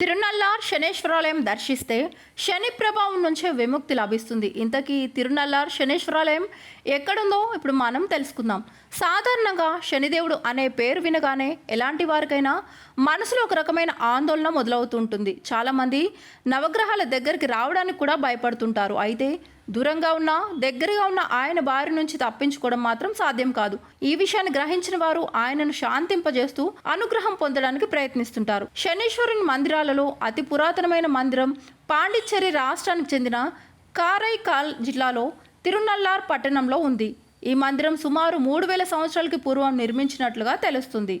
తిరునల్లార్ శనేశ్వరాలయం దర్శిస్తే శని ప్రభావం నుంచే విముక్తి లభిస్తుంది. ఇంతకీ తిరునల్లార్ శనేశ్వరాలయం ఎక్కడుందో ఇప్పుడు మనం తెలుసుకుందాం. సాధారణంగా శనిదేవుడు అనే పేరు వినగానే ఎలాంటి వారికైనా మనసులో ఒక రకమైన ఆందోళన మొదలవుతుంటుంది. చాలామంది నవగ్రహాల దగ్గరికి రావడానికి కూడా భయపడుతుంటారు. అయితే దూరంగా ఉన్న దగ్గరగా ఉన్న ఆయన బారి నుంచి తప్పించుకోవడం మాత్రం సాధ్యం కాదు. ఈ విషయాన్ని గ్రహించిన వారు ఆయనను శాంతింపజేస్తూ అనుగ్రహం పొందడానికి ప్రయత్నిస్తుంటారు. శనీశ్వరుని మందిరాలలో అతి పురాతనమైన మందిరం పాండిచ్చేరి రాష్ట్రానికి చెందిన కారైకాల్ జిల్లాలో తిరునల్లార్ పట్టణంలో ఉంది. ఈ మందిరం సుమారు మూడు వేల సంవత్సరాలకి పూర్వం నిర్మించినట్లుగా తెలుస్తుంది.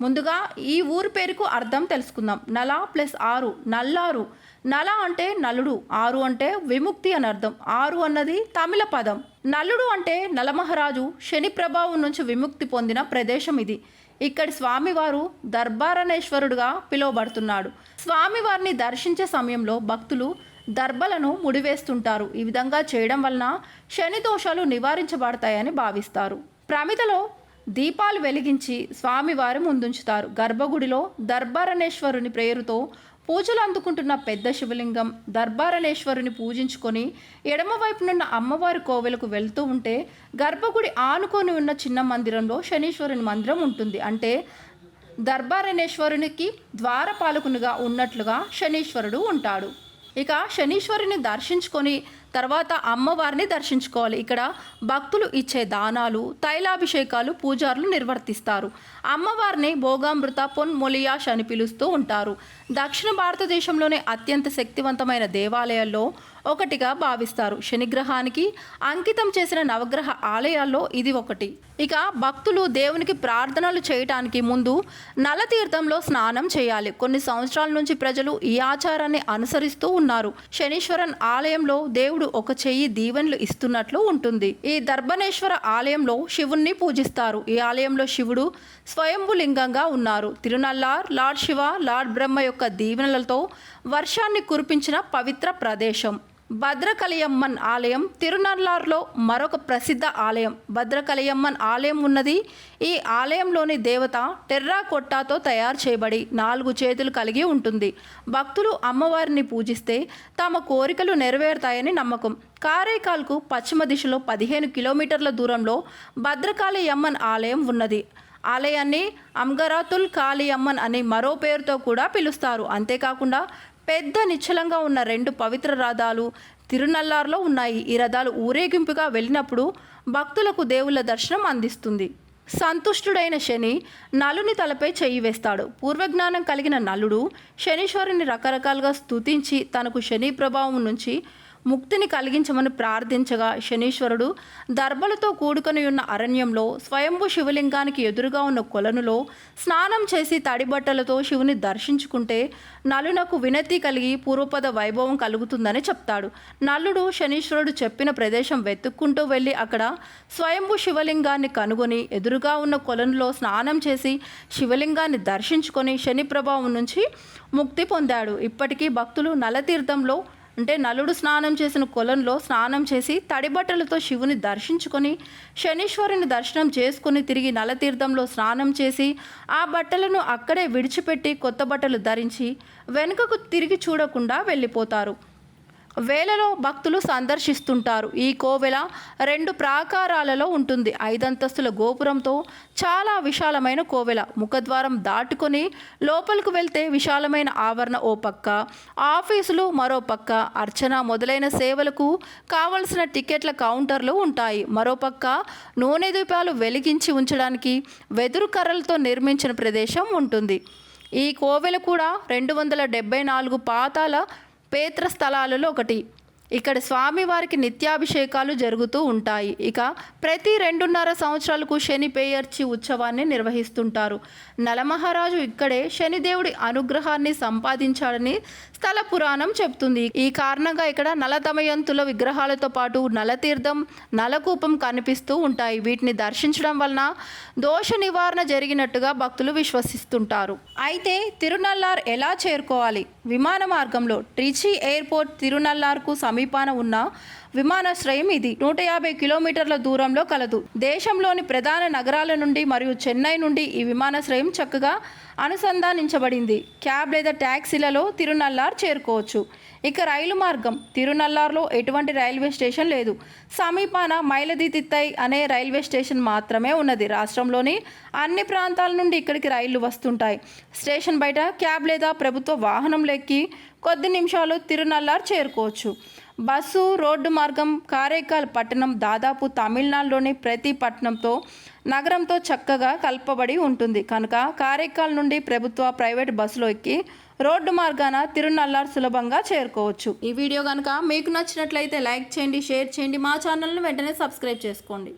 ముందుగా ఈ ఊరి పేరుకు అర్థం తెలుసుకుందాం. నల ప్లస్ ఆరు నల్లారు. నల అంటే నలుడు ఆరు అంటే విముక్తి అని అర్థం. ఆరు అన్నది తమిళ పదం. నలుడు అంటే నలమహారాజు శని ప్రభావం నుంచి విముక్తి పొందిన ప్రదేశం ఇది. ఇక్కడి స్వామివారు దర్బారణేశ్వరుడుగా పిలువబడుతున్నాడు. స్వామివారిని దర్శించే సమయంలో భక్తులు దర్భలను ముడివేస్తుంటారు. ఈ విధంగా చేయడం వలన శని దోషాలు నివారించబడతాయని భావిస్తారు. ప్రమిదలో దీపాలు వెలిగించి స్వామివారి ముందుంచుతారు. గర్భగుడిలో దర్బారణేశ్వరుని పేరుతో పూజలు అందుకుంటున్న పెద్ద శివలింగం దర్బారణేశ్వరుని పూజించుకొని ఎడమవైపునున్న అమ్మవారి కోవెలకు వెళ్తూ ఉంటే గర్భగుడి ఆనుకొని ఉన్న చిన్న మందిరంలో శనీశ్వరుని మందిరం ఉంటుంది. అంటే దర్బారణేశ్వరునికి ద్వారపాలకునిగా ఉన్నట్లుగా శనీశ్వరుడు ఉంటాడు. ఇక శనీశ్వరుని దర్శించుకొని తర్వాత అమ్మవారిని దర్శించుకోవాలి. ఇక్కడ భక్తులు ఇచ్చే దానాలు తైలాభిషేకాలు పూజారులు నిర్వర్తిస్తారు. అమ్మవారిని భోగామృత పొన్ మొలియాష్ అని పిలుస్తూ ఉంటారు. దక్షిణ భారతదేశంలోనే అత్యంత శక్తివంతమైన దేవాలయాల్లో ఒకటిగా భావిస్తారు. శనిగ్రహానికి అంకితం చేసిన నవగ్రహ ఆలయాల్లో ఇది ఒకటి. ఇక భక్తులు దేవునికి ప్రార్థనలు చేయటానికి ముందు నలతీర్థంలో స్నానం చేయాలి. కొన్ని సంవత్సరాల నుంచి ప్రజలు ఈ ఆచారాన్ని అనుసరిస్తూ ఉన్నారు. శనీశ్వరన్ ఆలయంలో దేవుడు ఒక చెయ్యి దీవెనలు ఇస్తున్నట్లు ఉంటుంది. ఈ దర్భనేశ్వర ఆలయంలో శివుణ్ణి పూజిస్తారు. ఈ ఆలయంలో శివుడు స్వయంభులింగంగా ఉన్నారు. తిరునల్లార్ లార్డ్ శివ లార్డ్ బ్రహ్మ యొక్క దీవెనలతో వర్షాన్ని కురిపించిన పవిత్ర ప్రదేశం. భద్రకలియమ్మన్ ఆలయం తిరునల్లార్లో మరొక ప్రసిద్ధ ఆలయం. భద్రకలియమ్మన్ ఆలయం ఉన్నది. ఈ ఆలయంలోని దేవత టెర్రా కొట్టాతో తయారు చేయబడి నాలుగు చేతులు కలిగి ఉంటుంది. భక్తులు అమ్మవారిని పూజిస్తే తమ కోరికలు నెరవేరుతాయని నమ్మకం. కారైకాల్కు పశ్చిమ దిశలో పదిహేను కిలోమీటర్ల దూరంలో భద్రకాళియమ్మన్ ఆలయం ఉన్నది. ఆలయాన్ని అమ్గరాతుల్ కాళియమ్మన్ అనే మరో పేరుతో కూడా పిలుస్తారు. అంతేకాకుండా పెద్ద నిశ్చలంగా ఉన్న రెండు పవిత్ర రథాలు తిరునల్లార్లో ఉన్నాయి. ఈ రథాలు ఊరేగింపుగా వెళ్ళినప్పుడు భక్తులకు దేవుళ్ళ దర్శనం అందిస్తుంది. సంతుష్టుడైన శని నలుని తలపై చెయ్యి వేస్తాడు. పూర్వజ్ఞానం కలిగిన నలుడు శనీశ్వరుని రకరకాలుగా స్తుతించి తనకు శని ప్రభావం నుంచి ముక్తిని కలిగించమని ప్రార్థించగా శనీశ్వరుడు దర్భలతో కూడుకొని ఉన్న అరణ్యంలో స్వయంభు శివలింగానికి ఎదురుగా ఉన్న కొలనులో స్నానం చేసి తడి బట్టలతో శివుని దర్శించుకుంటే నలునకు వినతి కలిగి పూర్వపద వైభవం కలుగుతుందని చెప్తాడు. నల్లుడు శనీశ్వరుడు చెప్పిన ప్రదేశం వెతుక్కుంటూ వెళ్ళి అక్కడ స్వయంభు శివలింగాన్ని కనుగొని ఎదురుగా ఉన్న కొలనులో స్నానం చేసి శివలింగాన్ని దర్శించుకొని శని ప్రభావం నుంచి ముక్తి పొందాడు. ఇప్పటికీ భక్తులు నలతీర్థంలో అంటే నలుడు స్నానం చేసిన కొలంలో స్నానం చేసి తడి బట్టలతో శివుని దర్శించుకొని శనీశ్వరుని దర్శనం చేసుకుని తిరిగి నలతీర్థంలో స్నానం చేసి ఆ బట్టలను అక్కడే విడిచిపెట్టి కొత్త బట్టలు ధరించి వెనుకకు తిరిగి చూడకుండా వెళ్ళిపోతారు. వేలలో భక్తులు సందర్శిస్తుంటారు. ఈ కోవెల రెండు ప్రాకారాలలో ఉంటుంది. ఐదంతస్తుల గోపురంతో చాలా విశాలమైన కోవెల. ముఖద్వారం దాటుకొని లోపలికి వెళ్తే విశాలమైన ఆవరణ ఓ పక్క ఆఫీసులు మరో పక్క అర్చన మొదలైన సేవలకు కావలసిన టికెట్ల కౌంటర్లు ఉంటాయి. మరోపక్క నూనె దీపాలు వెలిగించి ఉంచడానికి వెదురు కర్రలతో నిర్మించిన ప్రదేశం ఉంటుంది. ఈ కోవెల కూడా రెండు వందల డెబ్బై నాలుగు పాతాల పేత్ర స్థలాలలో ఒకటి. ఇక్కడ స్వామివారికి నిత్యాభిషేకాలు జరుగుతూ ఉంటాయి. ఇక ప్రతి రెండున్నర సంవత్సరాలకు శని పేయర్చి ఉత్సవాన్ని నిర్వహిస్తుంటారు. నలమహారాజు ఇక్కడే శనిదేవుడి అనుగ్రహాన్ని సంపాదించాడని స్థల పురాణం చెప్తుంది. ఈ కారణంగా ఇక్కడ నలదమయంతుల విగ్రహాలతో పాటు నలతీర్థం నలకూపం కనిపిస్తూ ఉంటాయి. వీటిని దర్శించడం వలన దోష నివారణ జరిగినట్టుగా భక్తులు విశ్వసిస్తుంటారు. అయితే తిరునల్లార్ ఎలా చేరుకోవాలి? విమాన మార్గంలో ట్రిచి ఎయిర్పోర్ట్ తిరునల్లార్కు సమీపాన ఉన్న విమానాశ్రయం ఇది. నూట యాభై కిలోమీటర్ల దూరంలో కలదు. దేశంలోని ప్రధాన నగరాల నుండి మరియు చెన్నై నుండి ఈ విమానాశ్రయం చక్కగా అనుసంధానించబడింది. క్యాబ్ లేదా ట్యాక్సీలలో తిరునల్లార్ చేరుకోవచ్చు. ఇక రైలు మార్గం తిరునల్లార్లో ఎటువంటి రైల్వే స్టేషన్ లేదు. సమీపాన మైలదితిత్తై అనే రైల్వే స్టేషన్ మాత్రమే ఉన్నది. రాష్ట్రంలోని అన్ని ప్రాంతాల నుండి ఇక్కడికి రైళ్ళు వస్తుంటాయి. స్టేషన్ బయట క్యాబ్ లేదా ప్రభుత్వ వాహనం ఎక్కి కొద్ది నిమిషాలు తిరునల్లార్ చేరుకోవచ్చు. బస్సు రోడ్డు మార్గం కారైకాల్ పట్టణం దాదాపు తమిళనాడులోని ప్రతి పట్టణంతో నగరంతో చక్కగా కలపబడి ఉంటుంది. కనుక కారైకాల్ నుండి ప్రభుత్వ ప్రైవేట్ బస్సులో ఎక్కి రోడ్డు మార్గాన తిరునల్లార్ సులభంగా చేరుకోవచ్చు. ఈ వీడియో కనుక మీకు నచ్చినట్లయితే లైక్ చేయండి షేర్ చేయండి. మా ఛానల్ను వెంటనే సబ్స్క్రైబ్ చేసుకోండి.